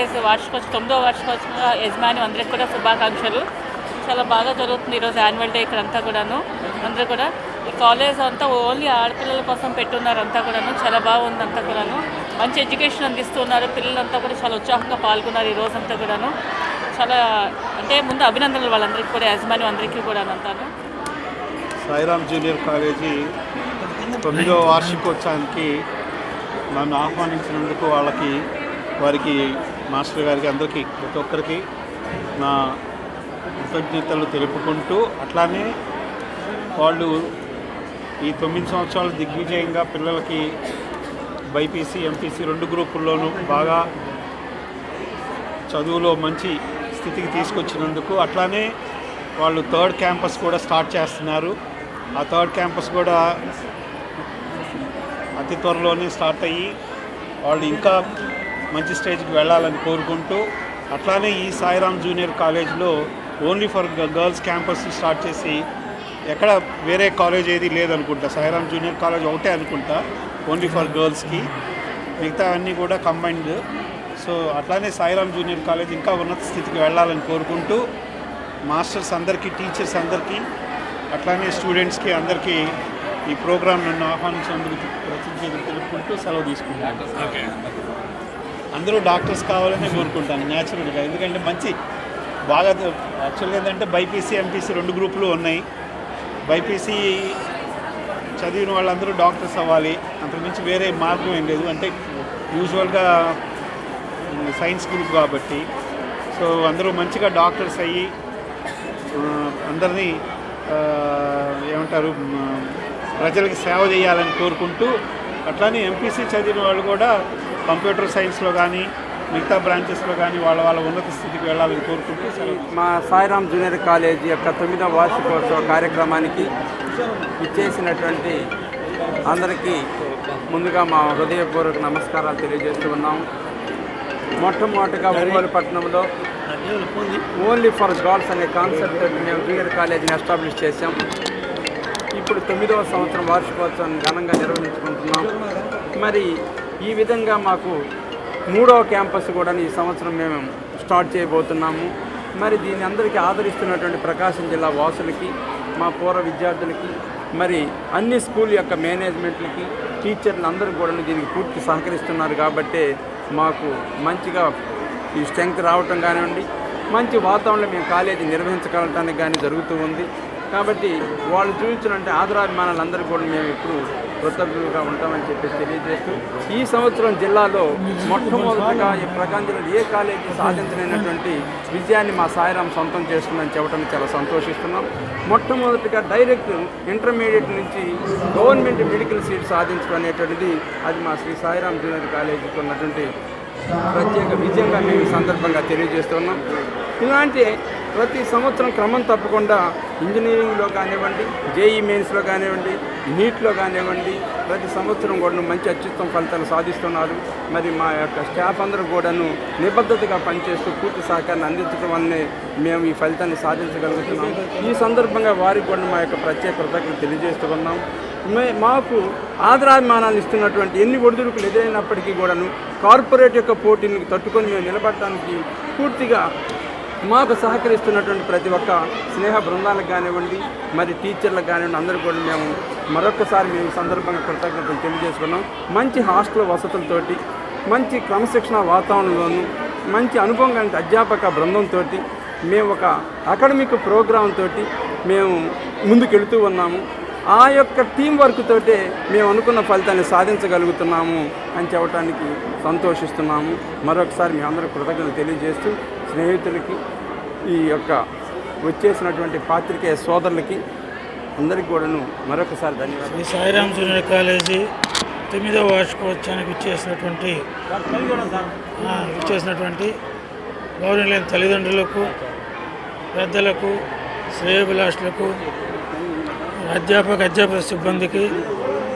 College వార్షికోత్సవం తొమ్మిదో వార్షికోత్సవ యజమాని అందరికి కూడా శుభాకాంక్షలు. చాలా బాగా జరుగుతుంది ఈరోజు యాన్యువల్ డే ఇక్కడ అంతా కూడాను. అందరూ కూడా ఈ కాలేజ్ అంతా ఓన్లీ ఆడపిల్లల కోసం పెట్టున్నారు అంతా కూడాను. చాలా బాగుంది అంతా కూడాను. మంచి ఎడ్యుకేషన్ అందిస్తున్నారు. పిల్లలంతా కూడా చాలా ఉత్సాహంగా పాల్గొన్నారు ఈ రోజంతా కూడాను. చాలా అంటే ముందు అభినందనలు వాళ్ళందరికీ కూడా యజమాని అందరికీ కూడా అంతాను. సాయిరామ్ జూనియర్ కాలేజీ తొమ్మిదో వార్షికోత్సవానికి నన్ను ఆహ్వానించినందుకు వాళ్ళకి వారికి మాస్టర్ గారికి అందరికీ ప్రతి ఒక్కరికి నా కృతజ్ఞతలు తెలుపుకుంటూ అట్లానే వాళ్ళు ఈ తొమ్మిది సంవత్సరాలు దిగ్విజయంగా పిల్లలకి బైపీసీ ఎంపీసీ రెండు గ్రూపుల్లోనూ బాగా చదువులో మంచి స్థితికి తీసుకొచ్చినందుకు అట్లానే వాళ్ళు థర్డ్ క్యాంపస్ కూడా స్టార్ట్ చేస్తున్నారు. ఆ థర్డ్ క్యాంపస్ కూడా అతి త్వరలోనే స్టార్ట్ అయ్యి వాళ్ళు ఇంకా మంచి స్టేజ్కి వెళ్ళాలని కోరుకుంటూ అట్లానే ఈ సాయిరామ్ జూనియర్ కాలేజ్లో only for girls campus start చేసి ఎక్కడ వేరే కాలేజ్ ఏది లేదనుకుంటా. సాయిరామ్ జూనియర్ కాలేజ్ ఒకటే అనుకుంటా ఓన్లీ ఫర్ గర్ల్స్కి. మిగతా అన్నీ కూడా కంబైన్డ్. సో అట్లానే సాయిరామ్ జూనియర్ కాలేజ్ ఇంకా ఉన్నత స్థితికి వెళ్ళాలని కోరుకుంటూ మాస్టర్స్ అందరికీ టీచర్స్ అందరికీ అట్లానే స్టూడెంట్స్కి అందరికీ ఈ ప్రోగ్రామ్ నన్ను ఆహ్వానించినందుకు కృతజ్ఞతలు తెలుపుకుంటూ సెలవు తీసుకుంటాను అందరూ డాక్టర్స్ కావాలని కోరుకుంటాను న్యాచురల్గా ఎందుకంటే మంచి బాగా యాక్చువల్గా ఏంటంటే బైపీసీ ఎంపీసీ రెండు గ్రూపులు ఉన్నాయి. బైపీసీ చదివిన వాళ్ళందరూ డాక్టర్స్ అవ్వాలి. అంతకుమించి వేరే మార్గం ఏం లేదు. అంటే యూజువల్గా సైన్స్ గ్రూప్ కాబట్టి. సో అందరూ మంచిగా డాక్టర్స్ అయ్యి అందరినీ ఏమంటారు ప్రజలకి సేవ చేయాలని కోరుకుంటూ అట్లానే ఎంపీసీ చదివిన వాళ్ళు కూడా కంప్యూటర్ సైన్స్లో కానీ మిగతా బ్రాంచెస్లో కానీ వాళ్ళ వాళ్ళ ఉన్నత స్థితికి వెళ్ళాలని కోరుకుంటూ మా సాయిరామ్ జూనియర్ కాలేజ్ యొక్క తొమ్మిదవ వార్షికోత్సవ కార్యక్రమానికి ఇచ్చేసినటువంటి అందరికీ ముందుగా మా హృదయపూర్వక నమస్కారాలు తెలియజేస్తూ ఉన్నాం. మొట్టమొదటిగా ఒంగోలు పట్టణంలో ఓన్లీ ఫర్ గర్ల్స్ అనే కాన్సెప్ట్ మేము జూనియర్ కాలేజీని ఎస్టాబ్లిష్ చేశాం. ఇప్పుడు తొమ్మిదవ సంవత్సరం వార్షికోత్సవం ఘనంగా నిర్వహించుకుంటున్నాం. మరి ఈ విధంగా మాకు మూడవ క్యాంపస్ కూడా ఈ సంవత్సరం మేము స్టార్ట్ చేయబోతున్నాము. మరి దీని అందరికీ ఆదరిస్తున్నటువంటి ప్రకాశం జిల్లా వాసులకి మా పూర్వ విద్యార్థులకి మరి అన్ని స్కూల్ యొక్క మేనేజ్మెంట్లకి టీచర్లు అందరూ కూడా దీనికి పూర్తి సహకరిస్తున్నారు కాబట్టి మాకు మంచిగా ఈ స్ట్రెంగ్త్ రావటం కానివ్వండి మంచి వాతావరణంలో మేము కాలేజీ నిర్వహించగలటానికి కానీ జరుగుతూ ఉంది. కాబట్టి వాళ్ళు చూపించినట్టు ఆదరాభిమానాలందరూ కూడా మేము ఇప్పుడు కృతజ్ఞులుగా ఉంటామని చెప్పేసి తెలియజేస్తూ ఈ సంవత్సరం జిల్లాలో మొట్టమొదటిగా ఈ ప్రకాశం జిల్లాలో ఏ కాలేజీ సాధించలేనటువంటి విజయాన్ని మా సాయిరాం సొంతం చేసుకుందని చెప్పడం చాలా సంతోషిస్తున్నాం. మొట్టమొదటిగా డైరెక్ట్ ఇంటర్మీడియట్ నుంచి గవర్నమెంట్ మెడికల్ సీట్ సాధించడం అనేటువంటిది అది మా శ్రీ సాయిరాం జూనియర్ కాలేజీకి ఉన్నటువంటి ప్రత్యేక విజయంగా మేము సందర్భంగా తెలియజేస్తున్నాం. ఇలాంటి ప్రతి సంవత్సరం క్రమం తప్పకుండా ఇంజనీరింగ్లో కానివ్వండి జేఈ మెయిన్స్లో కానివ్వండి నీట్లో కానివ్వండి ప్రతి సంవత్సరం కూడా మంచి అత్యుత్తమ ఫలితాలు సాధిస్తున్నారు. మరి మా యొక్క స్టాఫ్ అందరూ కూడాను నిబద్ధతగా పనిచేస్తూ పూర్తి సహకారాన్ని అందించడం వల్లనే మేము ఈ ఫలితాన్ని సాధించగలుగుతున్నాం. ఈ సందర్భంగా వారికి కూడా మా యొక్క ప్రత్యేక కృతజ్ఞతలు తెలియజేస్తూ ఉన్నాం. మే- మాకు ఆదరాభిమానాలు ఇస్తున్నటువంటి ఎన్ని ఒడిదుడుకులు ఎదురైనప్పటికీ కూడాను కార్పొరేట్ యొక్క పోటీని తట్టుకొని మేము నిలబడటానికి పూర్తిగా మాకు సహకరిస్తున్నటువంటి ప్రతి ఒక్క స్నేహ బృందాలకు కానివ్వండి మరి టీచర్లకు కానివ్వండి అందరూ కూడా మేము మరొకసారి మేము సందర్భంగా కృతజ్ఞతలు తెలియజేసుకున్నాం. మంచి హాస్టల్ వసతులతోటి మంచి క్రమశిక్షణ వాతావరణంలోను మంచి అనుభవం కలిగిన అధ్యాపక బృందంతో మేము ఒక అకాడమిక్ ప్రోగ్రామ్ తోటి మేము ముందుకెళ్తూ ఉన్నాము. ఆ యొక్క టీం వర్క్ తోటే మేము అనుకున్న ఫలితాన్ని సాధించగలుగుతున్నాము అని చెప్పడానికి సంతోషిస్తున్నాము. మరొకసారి మీ అందరూ కృతజ్ఞతలు తెలియజేస్తూ స్నేహితులకి ఈ యొక్క వచ్చేసినటువంటి పాత్రికేయ సోదరులకి అందరికీ కూడాను మరొకసారి ధన్యవాదాలు. శ్రీ సాయిరామ్ జూనియర్ కాలేజీ తొమ్మిదవ వార్షికోత్సవానికి ఇచ్చేసినటువంటి ఇచ్చేసినటువంటి గౌరవనీయులైన తల్లిదండ్రులకు పెద్దలకు శ్రేయోభిలాషులకు అధ్యాపక అధ్యాపక సిబ్బందికి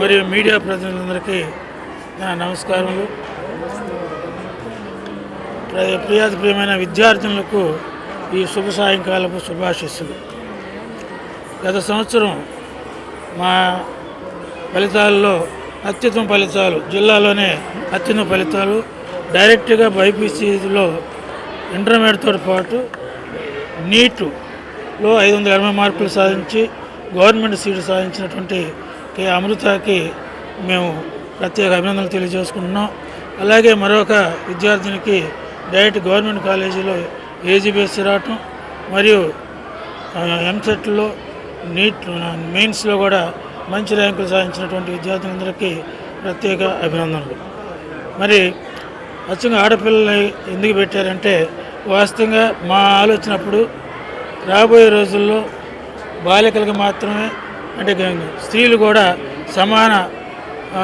మరియు మీడియా ప్రతినిధులందరికీ నా నమస్కారములు. ప్రియాతి ప్రియమైన విద్యార్థులకు ఈ శుభ సాయంకాలపు శుభాశిస్సులు. గత సంవత్సరం మా ఫలితాల్లో అత్యుత్తమ ఫలితాలు జిల్లాలోనే అత్యుత్తమ ఫలితాలు డైరెక్ట్గా బైపీసీలో ఇంటర్మీడియట్తో పాటు నీటులో ఐదు వందల ఎనభై మార్కులు సాధించి గవర్నమెంట్ సీటు సాధించినటువంటి కే. అమృతకి మేము ప్రత్యేక అభినందనలు తెలియజేసుకుంటున్నాం. అలాగే మరొక విద్యార్థినికి డైరెక్ట్ గవర్నమెంట్ కాలేజీలో ఏజీబీఎస్సీ రావటం మరియు ఎంసెట్లో నీట్ మెయిన్స్లో కూడా మంచి ర్యాంకులు సాధించినటువంటి విద్యార్థులందరికీ ప్రత్యేక అభినందనలు. మరి అచ్చంగా ఆడపిల్లల్ని ఎందుకు పెట్టారంటే వాస్తవంగా మా ఆలోచనప్పుడు రాబోయే రోజుల్లో బాలికలకు మాత్రమే అంటే స్త్రీలు కూడా సమాన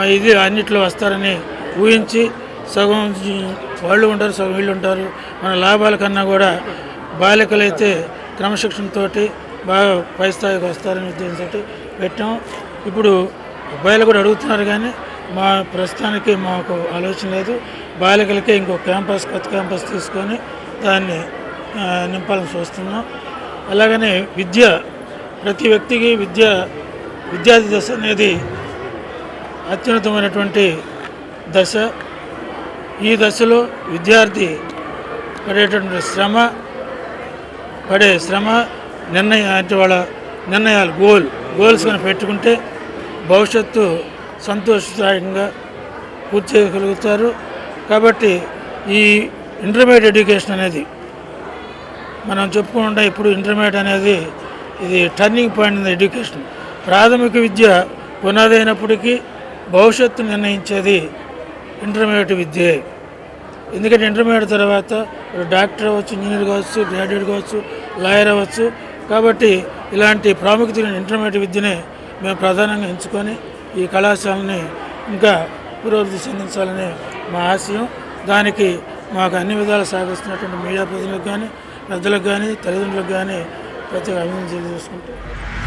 ఇది అన్నిట్లో వస్తారని ఊహించి సగం వాళ్ళు ఉంటారు సగం వీళ్ళు ఉంటారు. మన లాభాల కన్నా కూడా బాలికలైతే క్రమశిక్షణతోటి బాగా పై స్థాయికి వస్తారనే ఉద్దేశంతో పెట్టాం. ఇప్పుడు అబ్బాయిలు కూడా అడుగుతున్నారు కానీ మా ప్రస్తుతానికి మాకు ఆలోచన లేదు. బాలికలకే ఇంకో క్యాంపస్ కొత్త క్యాంపస్ తీసుకొని దాన్ని నింపాలని చూస్తున్నాం. అలాగనే విద్య ప్రతి వ్యక్తికి విద్య విద్యార్థి దశ అనేది అత్యున్నతమైనటువంటి దశ. ఈ దశలో విద్యార్థి పడేటువంటి శ్రమ పడే శ్రమ నిర్ణయం అంటే వాళ్ళ నిర్ణయాలు గోల్ గోల్స్ కానీ పెట్టుకుంటే భవిష్యత్తు సంతోషదాయకంగా పూర్తి చేయగలుగుతారు కాబట్టి ఈ ఇంటర్మీడియట్ ఎడ్యుకేషన్ అనేది మనం చెప్పుకుంటా ఇప్పుడు ఇంటర్మీడియట్ అనేది ఇది టర్నింగ్ పాయింట్ ఇన్ ఎడ్యుకేషన్ ప్రాథమిక విద్య పునాది అయినప్పటికీ భవిష్యత్తు నిర్ణయించేది ఇంటర్మీడియట్ విద్యే. ఎందుకంటే ఇంటర్మీడియట్ తర్వాత డాక్టర్ అవ్వచ్చు ఇంజనీర్ కావచ్చు గ్రాడ్యుయేట్ కావచ్చు లాయర్ అవ్వచ్చు. కాబట్టి ఇలాంటి ప్రాముఖ్యత ఇంటర్మీడియట్ విద్యనే మేము ప్రధానంగా ఎంచుకొని ఈ కళాశాలని ఇంకా పురోభివృద్ధి చెందించాలనే మా ఆశయం. దానికి మాకు అన్ని విధాలు సహకరిస్తున్నటువంటి మీడియా ప్రతినిధులకు కానీ పెద్దలకు కానీ తల్లిదండ్రులకు కానీ ప్రత్యేక అభివృద్ధి చేసుకుంటాం